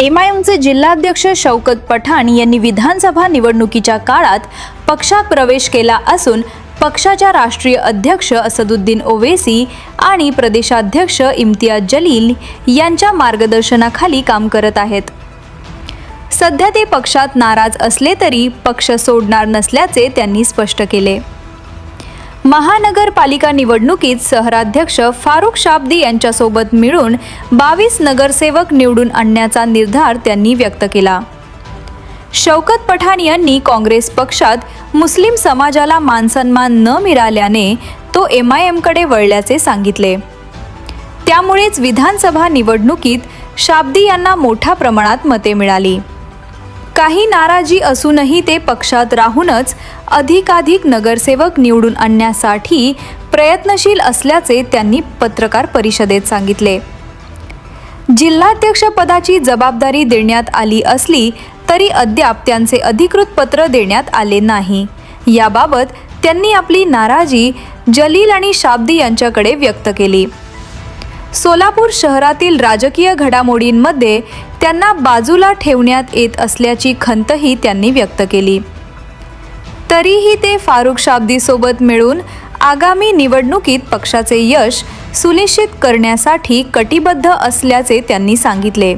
एमआयएमचे जिल्हाध्यक्ष शौकत पठाण यांनी विधानसभा निवडणुकीच्या काळात पक्षात प्रवेश केला असून पक्षाच्या राष्ट्रीय अध्यक्ष असदुद्दीन ओवेसी आणि प्रदेशाध्यक्ष इम्तियाज जलील यांच्या मार्गदर्शनाखाली काम करत आहेत. सध्या ते पक्षात नाराज असले तरी पक्ष सोडणार नसल्याचे त्यांनी स्पष्ट केले. महानगरपालिका निवडणुकीत शहराध्यक्ष फारुख शाब्दी यांच्यासोबत मिळून बावीस नगरसेवक निवडून आणण्याचा निर्धार त्यांनी व्यक्त केला. शौकत पठाण यांनी काँग्रेस पक्षात मुस्लिम समाजाला मानसन्मान न मिळाल्याने तो एम आय एमकडे वळल्याचे सांगितले. त्यामुळेच विधानसभा निवडणुकीत शाब्दी यांना मोठ्या प्रमाणात मते मिळाली. काही नाराजी असूनही ते पक्षात राहूनच अधिकाधिक नगरसेवक निवडून आणण्यासाठी प्रयत्नशील असल्याचे त्यांनी पत्रकार परिषदेत सांगितले. जिल्हाध्यक्षपदाची जबाबदारी देण्यात आली असली तरी अद्याप त्यांचे अधिकृत पत्र देण्यात आले नाही. याबाबत त्यांनी आपली नाराजी जलील आणि शाब्दी यांच्याकडे व्यक्त केली. सोलापूर शहरातील राजकीय घडामोडींमध्ये त्यांना बाजूला ठेवण्यात येत असल्याची खंतही त्यांनी व्यक्त केली. तरीही ते फारुख शाब्दीसोबत मिळून आगामी निवडणुकीत पक्षाचे यश सुनिश्चित करण्यासाठी कटिबद्ध असल्याचे त्यांनी सांगितले.